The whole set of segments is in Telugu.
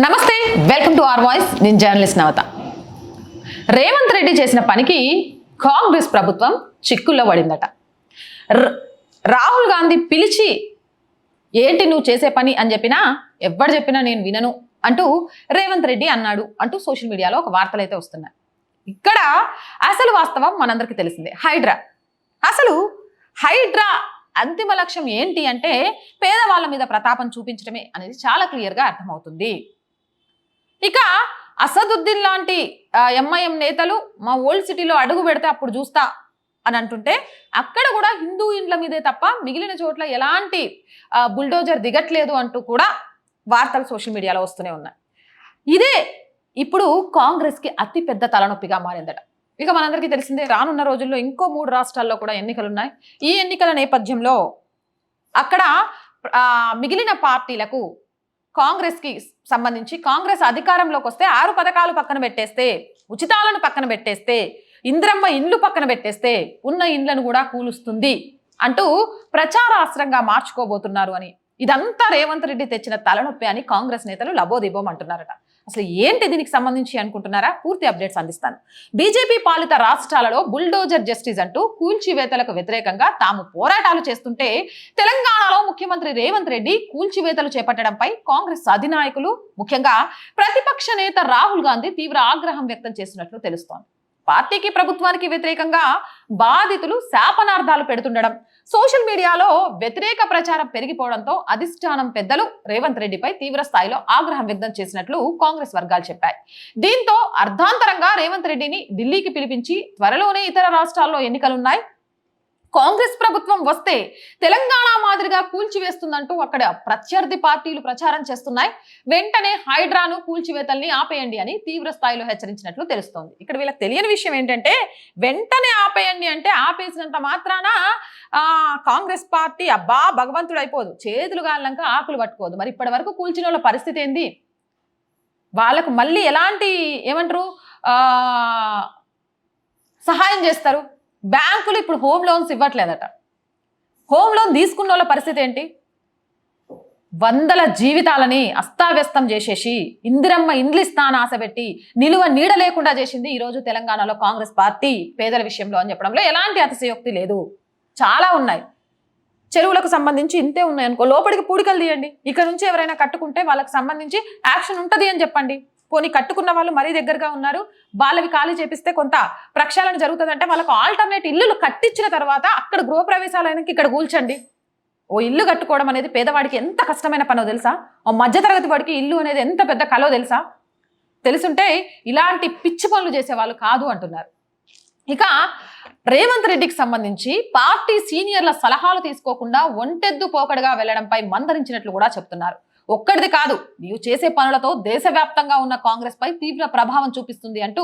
నమస్తే వెల్కమ్ టు ఆర్ వాయిస్. నేను జర్నలిస్ట్ నవత. రేవంత్ రెడ్డి చేసిన పనికి కాంగ్రెస్ ప్రభుత్వం చిక్కుల్లో పడిందట. రాహుల్ గాంధీ పిలిచి ఏంటి నువ్వు చేసే పని? అని చెప్పినా ఎవ్వడు చెప్పినా నేను వినను అంటూ రేవంత్ రెడ్డి అన్నాడు అంటూ సోషల్ మీడియాలో ఒక వార్తలు అయితే వస్తున్నాయి. ఇక్కడ అసలు వాస్తవం మనందరికీ తెలిసిందే. హైడ్రా. అసలు హైడ్రా అంతిమ లక్ష్యం ఏంటి అంటే పేదవాళ్ళ మీద ప్రతాపం చూపించడమే అనేది చాలా క్లియర్గా అర్థమవుతుంది. ఇక అసదుద్దీన్ లాంటి ఎంఐఎం నేతలు మా ఓల్డ్ సిటీలో అడుగు పెడితే అప్పుడు చూస్తా అని అంటుంటే అక్కడ కూడా హిందూ ఇండ్ల మీదే తప్ప మిగిలిన చోట్ల ఎలాంటి బుల్డోజర్ దిగట్లేదు అంటూ కూడా వార్తలు సోషల్ మీడియాలో వస్తూనే ఉన్నాయి. ఇదే ఇప్పుడు కాంగ్రెస్కి అతిపెద్ద తలనొప్పిగా మారిందట. ఇక మనందరికీ తెలిసిందే రానున్న రోజుల్లో ఇంకో మూడు రాష్ట్రాల్లో కూడా ఎన్నికలు ఉన్నాయి ఈ ఎన్నికల నేపథ్యంలో అక్కడ మిగిలిన పార్టీలకు కాంగ్రెస్కి సంబంధించి కాంగ్రెస్ అధికారంలోకి వస్తే ఆరు పథకాలు పక్కన పెట్టేస్తే ఉచితాలను పక్కన పెట్టేస్తే ఇంద్రమ్మ ఇండ్లు పక్కన పెట్టేస్తే ఉన్న ఇండ్లను కూడా కూలుస్తుంది అంటూ ప్రచారాస్త్రంగా మార్చుకోబోతున్నారు అని ఇదంతా రేవంత్ రెడ్డి తెచ్చిన తలనొప్పి అని కాంగ్రెస్ నేతలు లబోదిబోం అంటున్నారట. అసలు ఏంటి దీనికి సంబంధించి అనుకుంటున్నారా? పూర్తి అప్డేట్స్ అందిస్తాను. బీజేపీ పాలిత రాష్ట్రాలలో బుల్డోజర్ జస్టిస్ అంటూ కూల్చివేతలకు వ్యతిరేకంగా తాము పోరాటాలు చేస్తుంటే తెలంగాణలో ముఖ్యమంత్రి రేవంత్ రెడ్డి కూల్చివేతలు చేపట్టడంపై కాంగ్రెస్ అధినాయకులు ముఖ్యంగా ప్రతిపక్ష నేత రాహుల్ గాంధీ తీవ్ర ఆగ్రహం వ్యక్తం చేసినట్లు తెలుస్తోంది. పార్టీకి ప్రభుత్వానికి వ్యతిరేకంగా బాధితులు శాపనార్థాలు పెడుతుండడం సోషల్ మీడియాలో వ్యతిరేక ప్రచారం పెరిగిపోవడంతో అధిష్టానం పెద్దలు రేవంత్ రెడ్డిపై తీవ్ర స్థాయిలో ఆగ్రహం వ్యక్తం చేసినట్లు కాంగ్రెస్ వర్గాలు చెప్పాయి. దీంతో అర్ధాంతరంగా రేవంత్ రెడ్డిని ఢిల్లీకి పిలిపించి త్వరలోనే ఇతర రాష్ట్రాల్లో ఎన్నికలున్నాయి. కాంగ్రెస్ ప్రభుత్వం వస్తే తెలంగాణ మాదిరిగా కూల్చివేస్తుందంటూ అక్కడ ప్రత్యర్థి పార్టీలు ప్రచారం చేస్తున్నాయి. వెంటనే హైడ్రాను కూల్చివేతల్ని ఆపేయండి అని తీవ్ర స్థాయిలో హెచ్చరించినట్లు తెలుస్తోంది. ఇక్కడ వీళ్ళకి తెలియని విషయం ఏంటంటే వెంటనే ఆపేయండి అంటే ఆపేసినంత మాత్రాన కాంగ్రెస్ పార్టీ అబ్బా భగవంతుడు అయిపోదు. చేతులు గాలంక ఆకులు పట్టుకోదు. మరి ఇప్పటి వరకు కూల్చిన వాళ్ళ పరిస్థితి ఏంది? వాళ్ళకు మళ్ళీ ఎలాంటి ఏమంటారు? సహాయం చేస్తారు? బ్యాంకులు ఇప్పుడు హోమ్ లోన్స్ ఇవ్వట్లేదట. హోమ్ లోన్ తీసుకున్న వాళ్ళ పరిస్థితి ఏంటి? వందల జీవితాలని అస్తావ్యస్తం చేసేసి ఇందిరమ్మ ఇండ్లు ఇస్తాను ఆశపెట్టి నిలువ నీడ లేకుండా చేసింది ఈరోజు తెలంగాణలో కాంగ్రెస్ పార్టీ పేదల విషయంలో అని చెప్పడంలో ఎలాంటి అతిశయోక్తి లేదు. చాలా ఉన్నాయి. చెరువులకు సంబంధించి ఇంతే ఉన్నాయి అనుకో లోపలికి పూడికలు తీయండి. ఇక్కడ నుంచి ఎవరైనా కట్టుకుంటే వాళ్ళకి సంబంధించి యాక్షన్ ఉంటుంది అని చెప్పండి. పోనీ కట్టుకున్న వాళ్ళు మరీ దగ్గరగా ఉన్నారు వాళ్ళవి ఖాళీ చేపిస్తే కొంత ప్రక్షాళన జరుగుతుందంటే వాళ్ళకు ఆల్టర్నేట్ ఇల్లులు కట్టించిన తర్వాత అక్కడ గృహప్రవేశాలైనకి ఇక్కడ కూల్చండి. ఓ ఇల్లు కట్టుకోవడం అనేది పేదవాడికి ఎంత కష్టమైన పనో తెలుసా? ఓ మధ్యతరగతి వాడికి ఇల్లు అనేది ఎంత పెద్ద కలో తెలుసా? తెలుసుంటే ఇలాంటి పిచ్చి పనులు చేసేవాళ్ళు కాదు అంటున్నారు. ఇక రేవంత్ రెడ్డికి సంబంధించి పార్టీ సీనియర్ల సలహాలు తీసుకోకుండా ఒంటెద్దు పోకడగా వెళ్ళడంపై మందరించినట్లు కూడా చెప్తున్నారు. ఒక్కడిది కాదు. నీవు చేసే పనులతో దేశవ్యాప్తంగా ఉన్న కాంగ్రెస్ పై తీవ్ర ప్రభావం చూపిస్తుంది అంటూ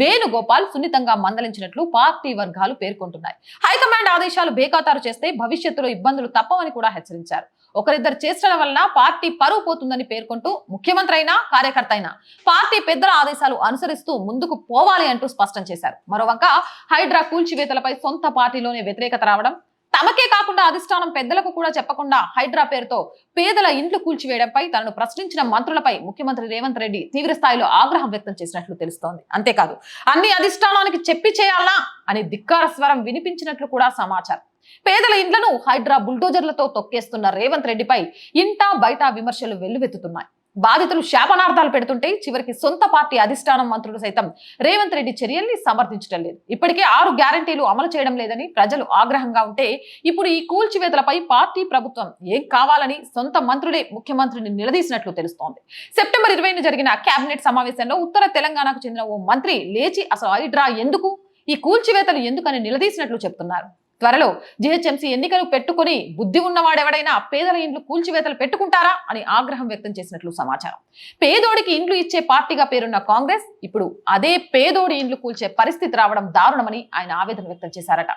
వేణుగోపాల్ సున్నితంగా మందలించినట్లు పార్టీ వర్గాలు పేర్కొంటున్నాయి. హైకమాండ్ ఆదేశాలు బేఖాతారు చేస్తే భవిష్యత్తులో ఇబ్బందులు తప్పవని కూడా హెచ్చరించారు. ఒకరిద్దరు చేష్టల వల్ల పార్టీ పరువు పోతుందని పేర్కొంటూ ముఖ్యమంత్రి అయినా కార్యకర్త అయినా పార్టీ పెద్దల ఆదేశాలు అనుసరిస్తూ ముందుకు పోవాలి అంటూ స్పష్టం చేశారు. మరోవంక హైడ్రా కూల్చివేతలపై సొంత పార్టీలోనే వ్యతిరేకత రావడం తమకే కాకుండా అధిష్టానం పెద్దలకు కూడా చెప్పకుండా హైడ్రా పేరుతో పేదల ఇండ్లు కూల్చివేయడంపై తనను ప్రశ్నించిన మంత్రులపై ముఖ్యమంత్రి రేవంత్ రెడ్డి తీవ్ర స్థాయిలో ఆగ్రహం వ్యక్తం చేసినట్లు తెలుస్తోంది. అంతేకాదు అన్ని అధిష్టానానికి చెప్పి చేయాలా అని ధిక్కార స్వరం వినిపించినట్లు కూడా సమాచారం. పేదల ఇండ్లను హైడ్రా బుల్డోజర్లతో తొక్కేస్తున్న రేవంత్ రెడ్డిపై ఇంటా బయట విమర్శలు వెల్లువెత్తుతున్నాయి. బాధితులు శాపనార్థాలు పెడుతుంటే చివరికి సొంత పార్టీ అధిష్టానం మంత్రులు సైతం రేవంత్ రెడ్డి చర్యల్ని సమర్థించడం లేదు. ఇప్పటికే ఆరు గ్యారంటీలు అమలు చేయడం లేదని ప్రజలు ఆగ్రహంగా ఉంటే ఇప్పుడు ఈ కూల్చివేతలపై పార్టీ ప్రభుత్వం ఏం కావాలని సొంత మంత్రులే ముఖ్యమంత్రిని నిలదీసినట్లు తెలుస్తోంది. సెప్టెంబర్ ఇరవైన జరిగిన కేబినెట్ సమావేశంలో ఉత్తర తెలంగాణకు చెందిన ఓ మంత్రి లేచి అసలు హైడ్రా ఎందుకు? ఈ కూల్చివేతలు ఎందుకని నిలదీసినట్లు చెప్తున్నారు. త్వరలో జీహెచ్ఎంసీ ఎన్నికలు పెట్టుకుని బుద్ధి ఉన్నవాడెవడైనా పేదల ఇండ్లు కూల్చివేతలు పెట్టుకుంటారా అని ఆగ్రహం వ్యక్తం చేసినట్లు సమాచారం. పేదోడికి ఇండ్లు ఇచ్చే పార్టీగా పేరున్న కాంగ్రెస్ ఇప్పుడు అదే పేదోడి ఇండ్లు కూల్చే పరిస్థితి రావడం దారుణమని ఆయన ఆవేదన వ్యక్తం చేశారట.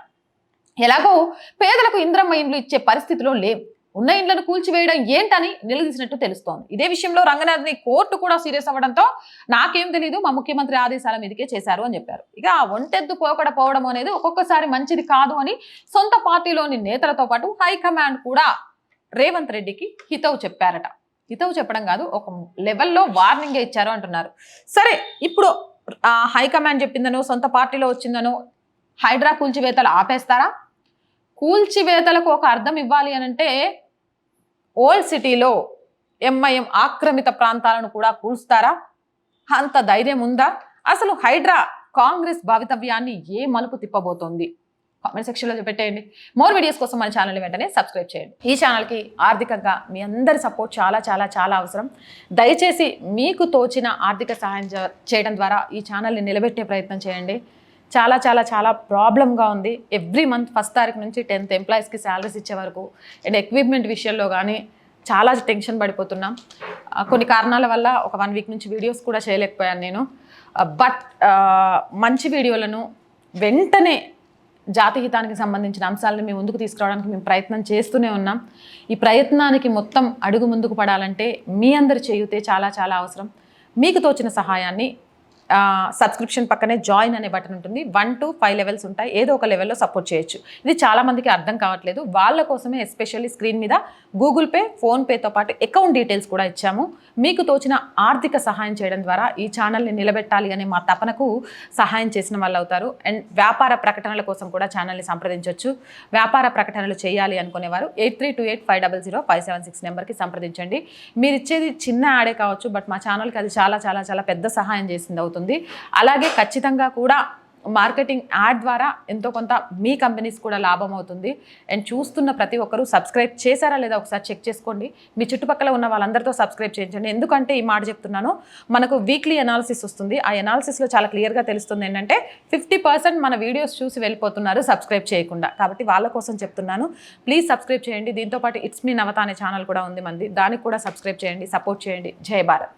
ఎలాగో పేదలకు ఇంద్రమ్మ ఇండ్లు ఇచ్చే పరిస్థితిలో లేవు ఉన్న ఇండ్లను కూల్చివేయడం ఏంటని నిలదీసినట్టు తెలుస్తోంది. ఇదే విషయంలో రంగనాథ్ని కోర్టు కూడా సీరియస్ అవ్వడంతో నాకేం తెలియదు మా ముఖ్యమంత్రి ఆదేశాల మీదకే చేశారు అని చెప్పారు. ఇక ఒంటెద్దు పోకడ పోవడం అనేది ఒక్కొక్కసారి మంచిది కాదు అని సొంత పార్టీలోని నేతలతో పాటు హైకమాండ్ కూడా రేవంత్ రెడ్డికి హితవు చెప్పారట. హితవు చెప్పడం కాదు ఒక లెవెల్లో వార్నింగ్ ఇచ్చారు అంటున్నారు. సరే ఇప్పుడు ఆ, హైకమాండ్ చెప్పిందనో సొంత పార్టీలో వచ్చిందనో హైడ్రా కూల్చివేతలు ఆపేస్తారా? కూల్చివేతలకు ఒక అర్థం ఇవ్వాలి అని అంటే ఓల్డ్ సిటీలో ఎంఐఎం ఆక్రమిత ప్రాంతాలను కూడా కూల్స్తారా? అంత ధైర్యం ఉందా? అసలు హైడ్రా కాంగ్రెస్ భావితవ్యాన్ని ఏ మలుపు తిప్పబోతోంది? కామెంట్ సెక్షన్లో పెట్టేయండి. మోర్ వీడియోస్ కోసం మన ఛానల్ వెంటనే సబ్స్క్రైబ్ చేయండి. ఈ ఛానల్కి ఆర్థికంగా మీ అందరి సపోర్ట్ చాలా చాలా చాలా అవసరం. దయచేసి మీకు తోచిన ఆర్థిక సహాయం చేయడం ద్వారా ఈ ఛానల్ని నిలబెట్టే ప్రయత్నం చేయండి. చాలా చాలా చాలా ప్రాబ్లంగా ఉంది. ఎవ్రీ మంత్ ఫస్ట్ తారీఖు నుంచి టెన్త్ ఎంప్లాయీస్కి శాలరీస్ ఇచ్చే వరకు అండ్ ఎక్విప్మెంట్ విషయంలో కానీ చాలా టెన్షన్ పడిపోతున్నాం. కొన్ని కారణాల వల్ల ఒక వన్ వీక్ నుంచి వీడియోస్ కూడా చేయలేకపోయాను నేను. బట్ మంచి వీడియోలను వెంటనే జాతిహితానికి సంబంధించిన అంశాలను మేము ముందుకు తీసుకురావడానికి మేము ప్రయత్నం చేస్తూనే ఉన్నాం. ఈ ప్రయత్నానికి మొత్తం అడుగు ముందుకు పడాలంటే మీ అందరి చేయుతే చాలా చాలా అవసరం. మీకు తోచిన సహాయాన్ని సబ్స్క్రిప్షన్ పక్కనే జాయిన్ అనే బటన్ ఉంటుంది. వన్ టు ఫైవ్ లెవెల్స్ ఉంటాయి. ఏదో ఒక లెవెల్లో సపోర్ట్ చేయొచ్చు. ఇది చాలా మందికి అర్థం కావట్లేదు. వాళ్ళ కోసమే ఎస్పెషల్లీ స్క్రీన్ మీద గూగుల్ పే ఫోన్పేతో పాటు అకౌంట్ డీటెయిల్స్ కూడా ఇచ్చాము. మీకు తోచిన ఆర్థిక సహాయం చేయడం ద్వారా ఈ ఛానల్ని నిలబెట్టాలి అనే మా తపనకు సహాయం చేసిన వాళ్ళు అవుతారు. అండ్ వ్యాపార ప్రకటనల కోసం కూడా ఛానల్ని సంప్రదించవచ్చు వ్యాపార ప్రకటనలు చేయాలి అనుకునేవారు eight three two eight five double zero five seven six నెంబర్కి సంప్రదించండి. మీరు ఇచ్చేది చిన్న యాడే కావచ్చు బట్ మా ఛానల్కి అది చాలా చాలా చాలా పెద్ద సహాయం చేసింది అవుతుంది. అలాగే ఖచ్చితంగా కూడా మార్కెటింగ్ యాడ్ ద్వారా ఎంతో కొంత మీ కంపెనీస్ కూడా లాభం అవుతుంది. అండ్ చూస్తున్న ప్రతి ఒక్కరూ సబ్స్క్రైబ్ చేశారా లేదా ఒకసారి చెక్ చేసుకోండి. మీ చుట్టుపక్కల ఉన్న వాళ్ళందరితో సబ్స్క్రైబ్ చేయించండి ఎందుకంటే ఈ మాట చెప్తున్నాను మనకు వీక్లీ అనాలిసిస్ వస్తుంది. ఆ అనాలిసిస్లో చాలా క్లియర్గా తెలుస్తుంది ఏంటంటే ఫిఫ్టీ పర్సెంట్ మన వీడియోస్ చూసి వెళ్ళిపోతున్నారు సబ్స్క్రైబ్ చేయకుండా. కాబట్టి వాళ్ళ కోసం చెప్తున్నాను ప్లీజ్ సబ్స్క్రైబ్ చేయండి. దీంతోపాటు ఇట్స్ మీ నవత అనే ఛానల్ కూడా ఉంది మంది. దానికి కూడా సబ్స్క్రైబ్ చేయండి సపోర్ట్ చేయండి. జయ భారత్.